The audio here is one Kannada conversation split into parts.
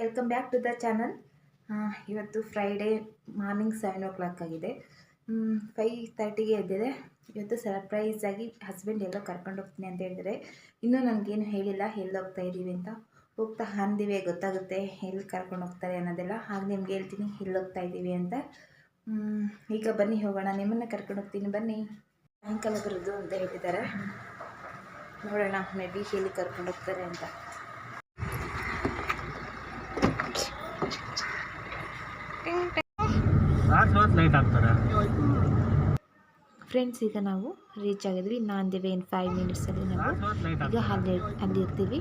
Welcome back to the channel ಇವತ್ತು Friday morning seven o'clock ಆಗಿದೆ ಫೈ ತರ್ಟಿಗೆ ಎದ್ದಿದೆ. ಇವತ್ತು ಸರ್ಪ್ರೈಸ್ ಆಗಿ ಹಸ್ಬೆಂಡ್ ಎಲ್ಲೋ ಕರ್ಕೊಂಡು ಹೋಗ್ತೀನಿ ಅಂತ ಹೇಳಿದರೆ, ಇನ್ನೂ ನನಗೇನು ಹೇಳಿಲ್ಲ, ಎಲ್ಲಿ ಹೋಗ್ತಾ ಇದ್ದೀವಿ ಅಂತ. ಹೋಗ್ತಾ ಅಂದಿವೆ, ಗೊತ್ತಾಗುತ್ತೆ ಎಲ್ಲಿ ಕರ್ಕೊಂಡು ಹೋಗ್ತಾರೆ ಅನ್ನೋದೆಲ್ಲ. ಹಾಗೆ ನಿಮ್ಗೆ ಹೇಳ್ತೀನಿ, ಎಲ್ಲಿ ಹೋಗ್ತಾ ಇದ್ದೀವಿ ಅಂತ. ಈಗ ಬನ್ನಿ ಹೋಗೋಣ, ನಿಮ್ಮನ್ನು ಕರ್ಕೊಂಡು ಹೋಗ್ತೀನಿ, ಬನ್ನಿ. ಸಾಯಂಕಾಲ ಬರೋದು ಅಂತ ಹೇಳಿದ್ದಾರೆ ನೋಡೋಣ ಮೇ ಬಿ ಎಲ್ಲಿ ಕರ್ಕೊಂಡು ಹೋಗ್ತಾರೆ ಅಂತ. ಲೈಟ್ ಹಾಕ್ತಾರೆ ಫ್ರೆಂಡ್ಸ್ ಈಗ ನಾವು ರೀಚ್ ಆಗಿದ್ವಿ. ನಾಂದೇವೆ ಇನ್ ಫೈವ್ ಮಿನಿಟ್ಸಲ್ಲಿ ನಾವು. ಈಗ ಅಲ್ಲಿ ಅಲ್ಲಿ ಇರ್ತೀವಿ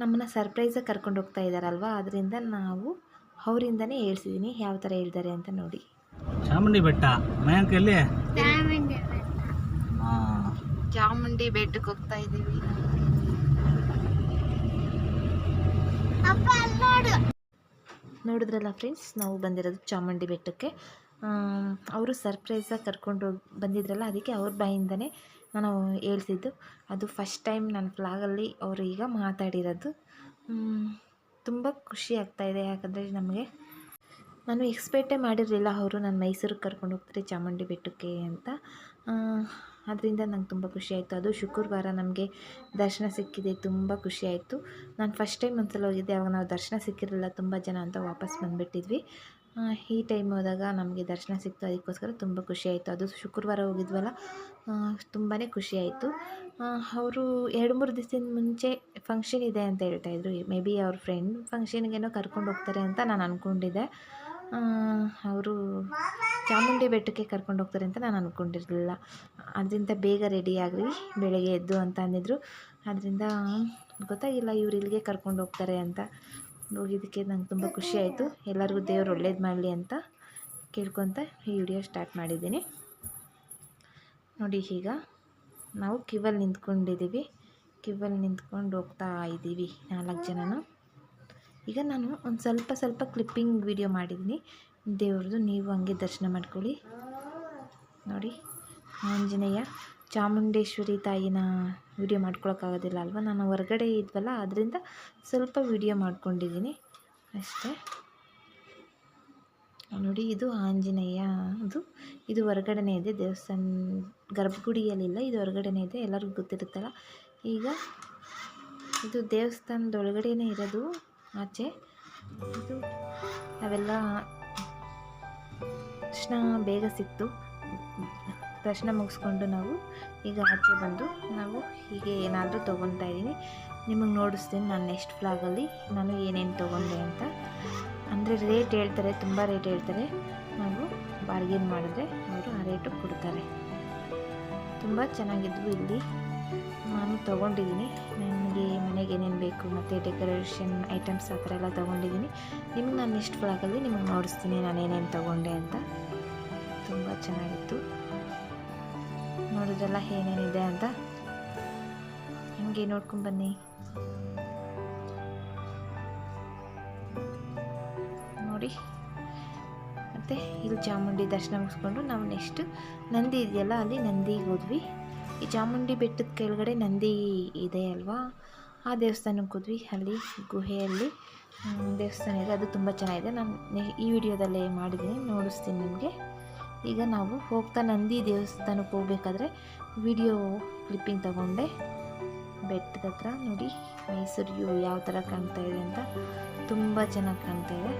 ನಮ್ಮನ್ನು ಸರ್ಪ್ರೈಸಾಗಿ ಕರ್ಕೊಂಡು ಹೋಗ್ತಾ ಇದ್ದಾರಲ್ವ ಅದರಿಂದ ನಾವು ಅವರಿಂದನೇ ಹೇಳ್ಸಿದ್ದೀನಿ ಯಾವ ಥರ ಹೇಳ್ತಾರೆ ಅಂತ ನೋಡಿ. ಚಾಮುಂಡಿ ಬೆಟ್ಟ. ಮಯಾಂಕ್ ಎಲ್ಲಿ? ಹಾಂ. ಚಾಮುಂಡಿ ಬೆಟ್ಟಕ್ಕೆ ಹೋಗ್ತಾ ಇದ್ದೀವಿ ನೋಡಿದ್ರಲ್ಲ ಫ್ರೆಂಡ್ಸ್ ನಾವು ಬಂದಿರೋದು ಚಾಮುಂಡಿ ಬೆಟ್ಟಕ್ಕೆ. ಅವರು ಸರ್ಪ್ರೈಸಾಗಿ ಕರ್ಕೊಂಡು ಬಂದಿದ್ರಲ್ಲ, ಅದಕ್ಕೆ ಅವ್ರ ಬಾಯಿಂದನೇ ನಾನು ಹೇಳ್ತಿದ್ದು. ಅದು ಫಸ್ಟ್ ಟೈಮ್ ನನ್ನ ಫ್ಲಾಗಲ್ಲಿ ಅವರು ಈಗ ಮಾತಾಡಿರೋದು. ತುಂಬ ಖುಷಿ ಆಗ್ತಾಯಿದೆ ಯಾಕಂದರೆ ನಮಗೆ. ನಾನು ಎಕ್ಸ್ಪೆಕ್ಟೇ ಮಾಡಿರಲಿಲ್ಲ ಅವರು ನಾನು ಮೈಸೂರಿಗೆ ಕರ್ಕೊಂಡು ಹೋಗ್ತಾರೆ ಚಾಮುಂಡಿ ಬೆಟ್ಟಕ್ಕೆ ಅಂತ. ಅದರಿಂದ ನಂಗೆ ತುಂಬ ಖುಷಿ ಆಯಿತು. ಅದು ಶುಕ್ರವಾರ ನಮಗೆ ದರ್ಶನ ಸಿಕ್ಕಿದೆ, ತುಂಬ ಖುಷಿ ಆಯಿತು. ನಾನು ಫಸ್ಟ್ ಟೈಮ್ ಒಂದ್ಸಲ ಹೋಗಿದ್ದೆ, ಅವಾಗ ನಾವು ದರ್ಶನ ಸಿಕ್ಕಿರಲಿಲ್ಲ, ತುಂಬ ಜನ ಅಂತ ವಾಪಸ್ ಬಂದುಬಿಟ್ಟಿದ್ವಿ. ಈ ಟೈಮ್ ಹೋದಾಗ ನಮಗೆ ದರ್ಶನ ಸಿಕ್ತು, ಅದಕ್ಕೋಸ್ಕರ ತುಂಬ ಖುಷಿ ಆಯಿತು. ಅದು ಶುಕ್ರವಾರ ಹೋಗಿದ್ವಲ್ಲ ತುಂಬಾ ಖುಷಿ ಆಯಿತು. ಅವರು ಎರಡು ಮೂರು ದಿವಸದ ಮುಂಚೆ ಫಂಕ್ಷನ್ ಇದೆ ಅಂತ ಹೇಳ್ತಾಯಿದ್ರು ಮೇ ಬಿ ಅವ್ರ ಫ್ರೆಂಡ್ ಫಂಕ್ಷನ್ಗೇನೋ ಕರ್ಕೊಂಡು ಹೋಗ್ತಾರೆ ಅಂತ ನಾನು ಅಂದ್ಕೊಂಡಿದ್ದೆ ಅವರು ಚಾಮುಂಡಿ ಬೆಟ್ಟಕ್ಕೆ ಕರ್ಕೊಂಡು ಹೋಗ್ತಾರೆ ಅಂತ ನಾನು ಅಂದ್ಕೊಂಡಿರಲಿಲ್ಲ ಅದರಿಂದ ಬೇಗ ರೆಡಿ ಆಗ್ರಿ ಬೆಳಗ್ಗೆ ಎದ್ದು ಅಂತ ಅಂದಿದ್ರು. ಅದರಿಂದ ಗೊತ್ತಾಗಿಲ್ಲ ಇವರು ಇಲ್ಲಿಗೆ ಕರ್ಕೊಂಡು ಹೋಗ್ತಾರೆ ಅಂತ. ಹೋಗಿದ್ದಕ್ಕೆ ನಂಗೆ ತುಂಬ ಖುಷಿ ಆಯಿತು. ಎಲ್ಲರಿಗೂ ದೇವ್ರು ಒಳ್ಳೇದು ಮಾಡಲಿ ಅಂತ ಕೇಳ್ಕೊತ ಈ ವಿಡಿಯೋ ಸ್ಟಾರ್ಟ್ ಮಾಡಿದ್ದೀನಿ. ನೋಡಿ ಈಗ ನಾವು ಕ್ಯೂವಲ್ಲಿ ನಿಂತ್ಕೊಂಡಿದ್ದೀವಿ ಕಿವಲ್ಲಿ ನಿಂತ್ಕೊಂಡು ಹೋಗ್ತಾ ಇದ್ದೀವಿ ನಾಲ್ಕು ಜನನು. ಈಗ ನಾನು ಒಂದು ಸ್ವಲ್ಪ ಸ್ವಲ್ಪ ಕ್ಲಿಪ್ಪಿಂಗ್ ವಿಡಿಯೋ ಮಾಡಿದ್ದೀನಿ ದೇವ್ರದ್ದು ನೀವು ಹಂಗೆ ದರ್ಶನ ಮಾಡ್ಕೊಳ್ಳಿ. ನೋಡಿ, ಆಂಜನೇಯ ಚಾಮುಂಡೇಶ್ವರಿ ತಾಯಿನ ವಿಡಿಯೋ ಮಾಡ್ಕೊಳಕ್ಕಾಗೋದಿಲ್ಲ ಅಲ್ವಾ? ನಾನು ಹೊರಗಡೆ ಇದ್ವಲ್ಲ ಅದರಿಂದ ಸ್ವಲ್ಪ ವಿಡಿಯೋ ಮಾಡ್ಕೊಂಡಿದ್ದೀನಿ. ಅಷ್ಟೇ. ನೋಡಿ, ಇದು ಆಂಜನೇಯ, ಅದು, ಇದು ಹೊರಗಡೆನೇ ಇದೆ. ದೇವಸ್ಥಾನ, ಗರ್ಭಗುಡಿಯಲ್ಲಿಲ್ಲ, ಇದು ಹೊರಗಡೆನೇ ಇದೆ. ಎಲ್ಲರಿಗೂ ಗೊತ್ತಿರುತ್ತಲ್ಲ? ಈಗ ಇದು ದೇವಸ್ಥಾನದ ಒಳಗಡೆನೇ ಇರೋದು ಆಚೆ. ಇದು ನಾವೆಲ್ಲ ತಕ್ಷಣ ಬೇಗ ಸಿಕ್ತು. ದರ್ಶನ ಮುಗಿಸ್ಕೊಂಡು ನಾವು ಈಗ ಆಚೆ ಬಂದು ನಾವು ಹೀಗೆ ಏನಾದರೂ ತೊಗೊತಾ ಇದ್ದೀನಿ. ನಿಮಗೆ ನೋಡಿಸ್ತೀನಿ ನಾನು ನೆಕ್ಸ್ಟ್ ಫ್ಲಾಗಲ್ಲಿ ನಾನು ಏನೇನು ತೊಗೊಂಡೆ ಅಂತ. ಅಂದರೆ ರೇಟ್ ಹೇಳ್ತಾರೆ, ತುಂಬ ರೇಟ್ ಹೇಳ್ತಾರೆ. ನಾವು ಬಾರ್ಗೇನ್ ಮಾಡಿದ್ರೆ ಅವರು ಆ ರೇಟು ಕೊಡ್ತಾರೆ. ತುಂಬ ಚೆನ್ನಾಗಿದ್ವು ಇಲ್ಲಿ. ನಾನು ತೊಗೊಂಡಿದ್ದೀನಿ. ನನಗೆ ಮನೆಗೆ ಏನೇನು ಬೇಕು ಮತ್ತು ಡೆಕೋರೇಷನ್ ಐಟಮ್ಸ್ ಆ ಥರ ಎಲ್ಲ ತೊಗೊಂಡಿದ್ದೀನಿ. ನಿಮ್ಗೆ ನಾನು ನೆಕ್ಸ್ಟ್ ಫ್ಲಾಗಲ್ಲಿ ನಿಮಗೆ ನೋಡಿಸ್ತೀನಿ ನಾನು ಏನೇನು ತೊಗೊಂಡೆ ಅಂತ. ತುಂಬ ಚೆನ್ನಾಗಿತ್ತು. ನೋಡಿದ್ರಲ್ಲ ಏನೇನಿದೆ ಅಂತ ಹಿಂಗೆ ನೋಡ್ಕೊಂಡು ಬನ್ನಿ. ನೋಡಿ. ಮತ್ತು ಇಲ್ಲಿ ಚಾಮುಂಡಿ ದರ್ಶನ ಮುಗಿಸ್ಕೊಂಡು ನಾವು ನೆಕ್ಸ್ಟ್ ನಂದಿ ಇದೆಯಲ್ಲ, ಅಲ್ಲಿ ನಂದಿಗೆ ಹೋದ್ವಿ. ಈ ಚಾಮುಂಡಿ ಬೆಟ್ಟದ ಕೆಳಗಡೆ ನಂದಿ ಇದೆ ಅಲ್ವಾ? ಆ ದೇವಸ್ಥಾನಕ್ಕೆ ಹೋದ್ವಿ. ಅಲ್ಲಿ ಗುಹೆಯಲ್ಲಿ ದೇವಸ್ಥಾನ ಇದೆ. ಅದು ತುಂಬ ಚೆನ್ನಾಗಿದೆ. ನಾನು ಈ ವಿಡಿಯೋದಲ್ಲೇ ಮಾಡಿದ್ದೀನಿ. ನೋಡಿಸ್ತೀನಿ ನಿಮಗೆ. ಈಗ ನಾವು ಹೋಗ್ತಾ ನಂದಿ ದೇವಸ್ಥಾನಕ್ಕೆ ಹೋಗ್ಬೇಕಾದ್ರೆ ವಿಡಿಯೋ ಕ್ಲಿಪ್ಪಿಂಗ್ ತಗೊಂಡೆ. ಬೆಟ್ಟದ ಹತ್ರ ನೋಡಿ, ಮೈಸೂರು ಯಾವ ಥರ ಕಾಣ್ತಾ ಇದೆ ಅಂತ ತುಂಬ ಚೆನ್ನಾಗಿ ಕಾಣ್ತಾ ಇದೆ.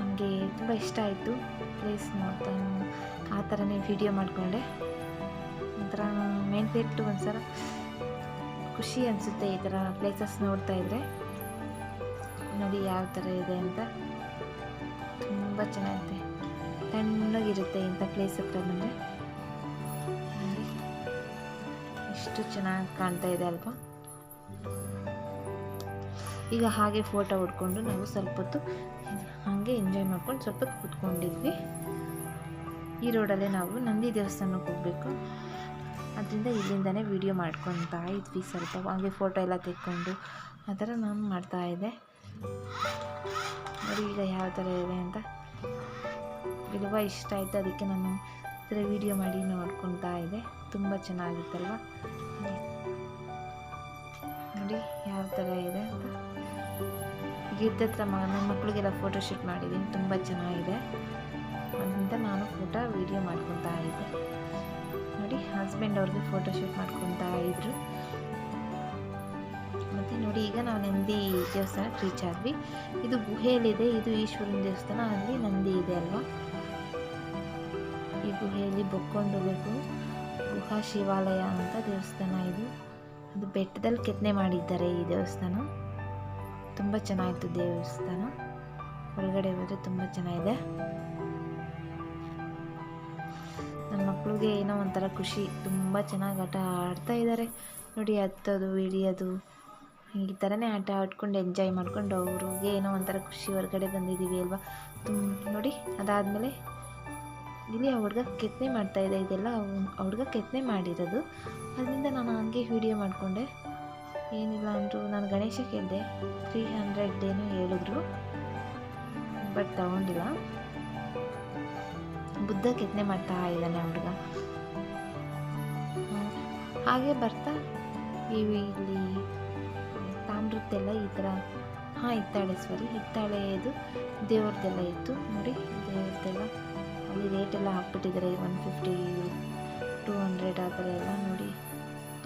ನನಗೆ ತುಂಬ ಇಷ್ಟ ಆಯಿತು. ಪ್ಲೇಸ್ ನೋಡ್ತಾ ಆ ಥರನೇ ವಿಡಿಯೋ ಮಾಡಿಕೊಂಡೆ. ಒಂಥರ ಮೈಂಡ್ಸೆಟ್ಟು ಒಂಥರ ಖುಷಿ ಅನಿಸುತ್ತೆ ಈ ಥರ ಪ್ಲೇಸಸ್ ನೋಡ್ತಾ ಇದ್ದರೆ ನೋಡಿ ಯಾವ ಥರ ಇದೆ ಅಂತ. ತುಂಬ ಚೆನ್ನಾಗಿದೆ. ತಣ್ಣಗಿರುತ್ತೆ ಇಂಥ ಪ್ಲೇಸ್ ಹತ್ರ ಬಂದರೆ. ಎಷ್ಟು ಚೆನ್ನಾಗಿ ಕಾಣ್ತಾ ಇದೆ ಅಲ್ವಾ? ಈಗ ಹಾಗೆ ಫೋಟೋ ಹೊಡ್ಕೊಂಡು ನಾವು ಸ್ವಲ್ಪ ಹೊತ್ತು ಹಾಗೆ ಎಂಜಾಯ್ ಮಾಡ್ಕೊಂಡು ಸ್ವಲ್ಪ ಕೂತ್ಕೊಂಡಿದ್ವಿ. ಈ ರೋಡಲ್ಲೇ ನಾವು ನಂದಿ ದೇವಸ್ಥಾನಕ್ಕೆ ಹೋಗಬೇಕು. ಅದರಿಂದ ಇಲ್ಲಿಂದನೇ ವಿಡಿಯೋ ಮಾಡ್ಕೊತಾ ಇದ್ವಿ ಸ್ವಲ್ಪ. ಹಾಗೆ ಫೋಟೋ ಎಲ್ಲ ತೆಕ್ಕೊಂಡು ಆ ಥರ ನಾನು ಮಾಡ್ತಾ ಇದ್ದೆ. ನೋಡಿ ಈಗ ಯಾವ ಥರ ಇದೆ ಅಂತ. ಇಲ್ವಾ? ಇಷ್ಟ ಆಯಿತು ಅದಕ್ಕೆ ನಾನು ಥರ ವಿಡಿಯೋ ಮಾಡಿ ನೋಡ್ಕೊತಾ ಇದೆ ತುಂಬ ಚೆನ್ನಾಗಿತ್ತಲ್ವ? ನೋಡಿ, ಯಾವ ಥರ ಇದೆ ಅಂತ. ಗಿರ್ದ ಹತ್ರ ಮ, ನನ್ನ ಮಕ್ಕಳಿಗೆಲ್ಲ ಫೋಟೋ ಶೂಟ್ ಮಾಡಿದ್ದೀನಿ. ತುಂಬ ಚೆನ್ನಾಗಿದೆ ಅದರಿಂದ ನಾನು ಫೋಟೋ ವೀಡಿಯೋ ಮಾಡ್ಕೊತಾ ಇದ್ದೆ. ನೋಡಿ ಹಸ್ಬೆಂಡ್ ಅವ್ರಿಗೆ ಫೋಟೋ ಶೂಟ್ ಮಾಡ್ಕೊತಾ ಇದ್ರು. ಮತ್ತು ನೋಡಿ, ಈಗ ನಾವು ನಂದಿ ದೇವಸ್ಥಾನಕ್ಕೆ ರೀಚ್ ಆದ್ವಿ. ಇದು ಗುಹೆಯಲ್ಲಿದೆ. ಇದು ಈಶ್ವರನ ದೇವಸ್ಥಾನ. ಅಲ್ಲಿ ನಂದಿ ಇದೆ ಅಲ್ವಾ? ಗುಹೆಯಲ್ಲಿ ಬೊಕ್ಕೊಂಡು ಹೋಗಬೇಕು ಗುಹಾ ಶಿವಾಲಯ ಅಂತ ದೇವಸ್ಥಾನ ಇದು. ಅದು ಬೆಟ್ಟದಲ್ಲಿ ಕೆತ್ತನೆ ಮಾಡಿದ್ದಾರೆ ಈ ದೇವಸ್ಥಾನ. ತುಂಬ ಚೆನ್ನಾಗಿತ್ತು ದೇವಸ್ಥಾನ. ಹೊರಗಡೆ ಹೋದರೆ ತುಂಬ ಚೆನ್ನಾಗಿದೆ. ನನ್ನ ಮಕ್ಕಳಿಗೆ ಏನೋ ಒಂಥರ ಖುಷಿ. ತುಂಬ ಚೆನ್ನಾಗಿ ಆಟ ಆಡ್ತಾ ಇದ್ದಾರೆ. ನೋಡಿ ಹತ್ತೋದು, ಇಳಿಯೋದು. ಈ ಥರನೇ ಆಟ ಆಡ್ಕೊಂಡು ಎಂಜಾಯ್ ಮಾಡ್ಕೊಂಡು ಅವ್ರಿಗೆ ಏನೋ ಒಂಥರ ಖುಷಿ ಹೊರಗಡೆ ಬಂದಿದ್ದೀವಿ ಅಲ್ವಾ? ತುಂಬ ನೋಡಿ ಅದಾದಮೇಲೆ ಇಲ್ಲಿ ಆ ಹುಡುಗ ಕೆತ್ತನೆ ಇದೆ, ಇದೆಲ್ಲ ಹುಡುಗ ಕೆತ್ತನೆ ಮಾಡಿರೋದು. ಅದರಿಂದ ನಾನು ಹಂಗೆ ವಿಡಿಯೋ ಮಾಡಿಕೊಂಡೆ. ಏನಿಲ್ಲ ಅಂದರು, ನಾನು ಗಣೇಶ ಕೇಳಿದೆ. ತ್ರೀ ಹಂಡ್ರೆಡ್ ಏನೋ ಹೇಳಿದ್ರು. ಬಟ್ ತಗೊಂಡಿಲ್ಲ. ಬುದ್ಧ ಕೆತ್ತನೆ ಮಾಡ್ತಾ ಇದ್ದಾನೆ ಹುಡುಗ ಹಾಗೆ ಬರ್ತಾ ಇವು ಇಲ್ಲಿ ತಾಮ್ರದ್ದೆಲ್ಲ ಈ ಥರ ಹಾಂ ಹಿತ್ತಾಳೆಶ್ವರಿ ಹಿತ್ತಾಳೆದು ದೇವ್ರದ್ದೆಲ್ಲ ಇತ್ತು. ನೋಡಿ, ದೇವ್ರದ್ದೆಲ್ಲ ಅಲ್ಲಿ ರೇಟೆಲ್ಲ ಹಾಕ್ಬಿಟ್ಟಿದ್ದಾರೆ. ಒನ್ ಫಿಫ್ಟಿ ಟೂ ಹಂಡ್ರೆಡ್ ಆ ಥರ ಎಲ್ಲ ನೋಡಿ.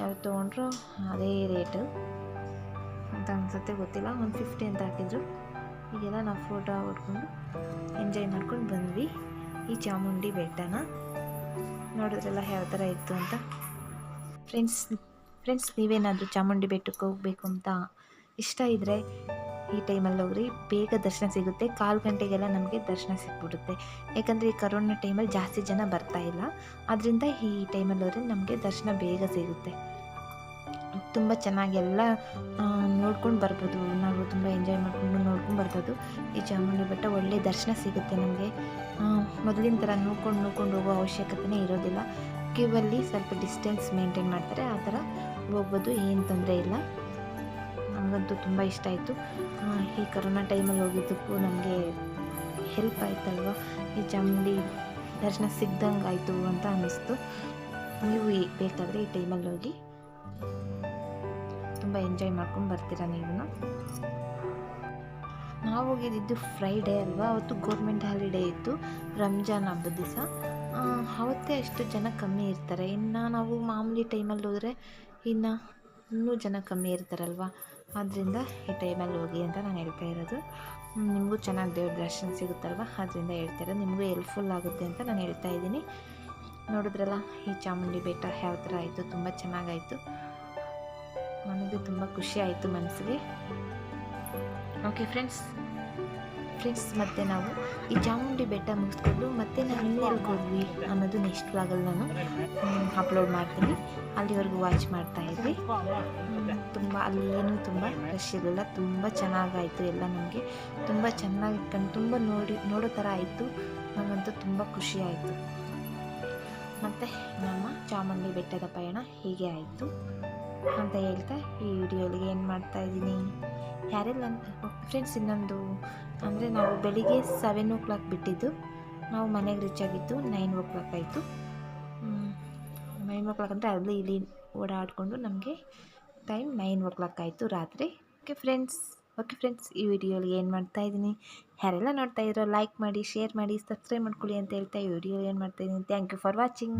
ಯಾವ್ದು ತೊಗೊಂಡ್ರು ಅದೇ ರೇಟು ಅಂತ ಅನ್ಸುತ್ತೆ, ಗೊತ್ತಿಲ್ಲ. ಒನ್ ಫಿಫ್ಟಿ ಅಂತ ಹಾಕಿದ್ರು. ಈಗೆಲ್ಲ ನಾವು ಫೋಟೋ ಹೊಡ್ಕೊಂಡು ಎಂಜಾಯ್ ಮಾಡ್ಕೊಂಡು ಬಂದ್ವಿ. ಈ ಚಾಮುಂಡಿ ಬೆಟ್ಟನ. ನೋಡಿದ್ರೆಲ್ಲ ಯಾವ ಥರ ಇತ್ತು ಅಂತ. ಫ್ರೆಂಡ್ಸ್ ಫ್ರೆಂಡ್ಸ್ ನೀವೇನಾದರೂ ಚಾಮುಂಡಿ ಬೆಟ್ಟಕ್ಕೆ ಹೋಗಬೇಕು ಅಂತ ಇಷ್ಟ ಇದ್ದರೆ ಈ ಟೈಮಲ್ಲಿ ಹೋಗ್ರಿ, ಬೇಗ ದರ್ಶನ ಸಿಗುತ್ತೆ. ಕಾಲು ಗಂಟೆಗೆಲ್ಲ ನಮಗೆ ದರ್ಶನ ಸಿಕ್ಬಿಡುತ್ತೆ. ಯಾಕಂದರೆ ಈ ಕರೋನಾ ಟೈಮಲ್ಲಿ ಜಾಸ್ತಿ ಜನ ಬರ್ತಾ ಇಲ್ಲ. ಅದರಿಂದ ಈ ಟೈಮಲ್ಲಿ ಹೋದ್ರೆ ನಮಗೆ ದರ್ಶನ ಬೇಗ ಸಿಗುತ್ತೆ. ತುಂಬ ಚೆನ್ನಾಗೆಲ್ಲ ನೋಡ್ಕೊಂಡು ಬರ್ಬೋದು. ನಾವು ತುಂಬ ಎಂಜಾಯ್ ಮಾಡಿಕೊಂಡು ನೋಡ್ಕೊಂಡು ಬರ್ಬೋದು. ಈ ಚಾಮುಂಡಿ ಬೆಟ್ಟ ಒಳ್ಳೆ ದರ್ಶನ ಸಿಗುತ್ತೆ ನಮಗೆ. ಮೊದಲಿನ ಥರ ನೋಡ್ಕೊಂಡು ನೋಡ್ಕೊಂಡು ಹೋಗೋ ಅವಶ್ಯಕತೆನೇ ಇರೋದಿಲ್ಲ. ಕ್ಯೂವಲ್ಲಿ ಸ್ವಲ್ಪ ಡಿಸ್ಟೆನ್ಸ್ ಮೇಂಟೈನ್ ಮಾಡ್ತಾರೆ. ಆ ಥರ ಹೋಗ್ಬೋದು, ಏನು ತೊಂದರೆ ಇಲ್ಲ. ನಮಗಂತೂ ತುಂಬ ಇಷ್ಟ ಆಯಿತು. ಈ ಕರೋನಾ ಟೈಮಲ್ಲಿ ಹೋಗಿದ್ದಕ್ಕೂ ನಮಗೆ ಹೆಲ್ಪ್ ಆಯ್ತಲ್ವ? ಈ ಚಾಮುಂಡಿ ದರ್ಶನ ಸಿಗ್ದಂಗೆ ಆಯಿತು ಅಂತ ಅನ್ನಿಸ್ತು. ನೀವು ಬೇಕಾದರೆ ಈ ಟೈಮಲ್ಲಿ ಹೋಗಿ ತುಂಬ ಎಂಜಾಯ್ ಮಾಡ್ಕೊಂಡು ಬರ್ತೀರಾ ನೀವು ನಾವು ಹೋಗಿದ್ದು ಫ್ರೈಡೇ ಅಲ್ವಾ? ಅವತ್ತು ಗೌರ್ಮೆಂಟ್ ಹಾಲಿಡೇ ಇತ್ತು ರಂಜಾನ್ ಹಬ್ಬದ ದಿವಸ. ಅವತ್ತೇ ಅಷ್ಟು ಜನ ಕಮ್ಮಿ ಇರ್ತಾರೆ. ಇನ್ನು ನಾವು ಮಾಮೂಲಿ ಟೈಮಲ್ಲಿ ಹೋದರೆ ಇನ್ನು ಇನ್ನೂ ಜನ ಕಮ್ಮಿ ಇರ್ತಾರಲ್ವ? ಆದ್ದರಿಂದ ಈ ಟೈಮಲ್ಲಿ ಹೋಗಿ ಅಂತ ನಾನು ಹೇಳ್ತಾ ಇರೋದು. ನಿಮಗೂ ಚೆನ್ನಾಗಿ ದೇವ್ರ ದರ್ಶನ ಸಿಗುತ್ತಲ್ವ? ಅದರಿಂದ ಹೇಳ್ತಾ ಇರೋದು ನಿಮಗೂ ಹೆಲ್ಪ್ಫುಲ್ ಆಗುತ್ತೆ ಅಂತ ನಾನು ಹೇಳ್ತಾ ಇದ್ದೀನಿ. ನೋಡಿದ್ರಲ್ಲ, ಈ ಚಾಮುಂಡಿ ಬೆಟ್ಟ ಯಾವ ಥರ ಆಯಿತು? ತುಂಬ ಚೆನ್ನಾಗಾಯಿತು. ನನಗೆ ತುಂಬ ಖುಷಿ ಆಯಿತು ಮನಸ್ಸಿಗೆ ಓಕೆ ಫ್ರೆಂಡ್ಸ್ ಫ್ರೆಂಡ್ಸ್ ಮತ್ತೆ ನಾವು ಈ ಚಾಮುಂಡಿ ಬೆಟ್ಟ ಮುಗಿಸ್ಕೊಂಡು ಮತ್ತೆ ನಾನು ಇನ್ನೆಲ್ಲಿ ಹೋದ್ವಿ ಅನ್ನೋದು ನೆಕ್ಸ್ಟ್ ಬ್ಲಾಗಲ್ಲಿ ನಾನು ಅಪ್ಲೋಡ್ ಮಾಡ್ತೀನಿ. ಅಲ್ಲಿವರೆಗೂ ವಾಚ್ ಮಾಡ್ತಾ ಇದ್ವಿ ತುಂಬ, ಅಲ್ಲೇನೂ ತುಂಬ ರಶ್ ಇರಲಿಲ್ಲ. ತುಂಬ ಚೆನ್ನಾಗಾಯಿತು ಎಲ್ಲ ನಮಗೆ. ತುಂಬ ಚೆನ್ನಾಗಿ ಕಣ್ ತುಂಬ ನೋಡಿ, ನೋಡೋ ಥರ ಆಯಿತು. ನಮಗಂತೂ ತುಂಬ ಖುಷಿ ಆಯಿತು. ಮತ್ತು ನಮ್ಮ ಚಾಮುಂಡಿ ಬೆಟ್ಟದ ಪಯಣ ಹೀಗೆ ಆಯಿತು. ಅಂತ ಹೇಳ್ತಾ ಈ ವಿಡಿಯೋಲಿಗೆ ಏನು ಮಾಡ್ತಾ ಇದ್ದೀನಿ. ಯಾರೆಲ್ಲ ಫ್ರೆಂಡ್ಸ್ ಇನ್ನೊಂದು, ಅಂದರೆ ನಾವು ಬೆಳಿಗ್ಗೆ ಸೆವೆನ್ ಓ ಕ್ಲಾಕ್ ಬಿಟ್ಟಿದ್ದು, ನಾವು ಮನೆಗೆ ರೀಚ್ ಆಗಿದ್ದು ನೈನ್ ಓ ಕ್ಲಾಕ್ ಆಯಿತು. ನೈನ್ ಓ ಕ್ಲಾಕ್ ಅಂದರೆ ಅಲ್ಲಿ ಇಲ್ಲಿ ಓಡಾಡಿಕೊಂಡು ನಮಗೆ ಟೈಮ್ ನೈನ್ ಓ ಕ್ಲಾಕ್ ಆಯಿತು ರಾತ್ರಿ. ಓಕೆ ಫ್ರೆಂಡ್ಸ್ ಓಕೆ ಫ್ರೆಂಡ್ಸ್ ಈ ವಿಡಿಯೋಲಿ ಏನು ಮಾಡ್ತಾ ಇದ್ದೀನಿ? ಯಾರೆಲ್ಲ ನೋಡ್ತಾ ಇರೋ ಲೈಕ್ ಮಾಡಿ ಶೇರ್ ಮಾಡಿ ಸಬ್ಸ್ಕ್ರೈಬ್ ಮಾಡ್ಕೊಳ್ಳಿ ಅಂತ ಹೇಳ್ತಾ ಈ ವಿಡಿಯೋ ಏನು ಮಾಡ್ತಾ ಇದ್ದೀನಿ? Thank you for watching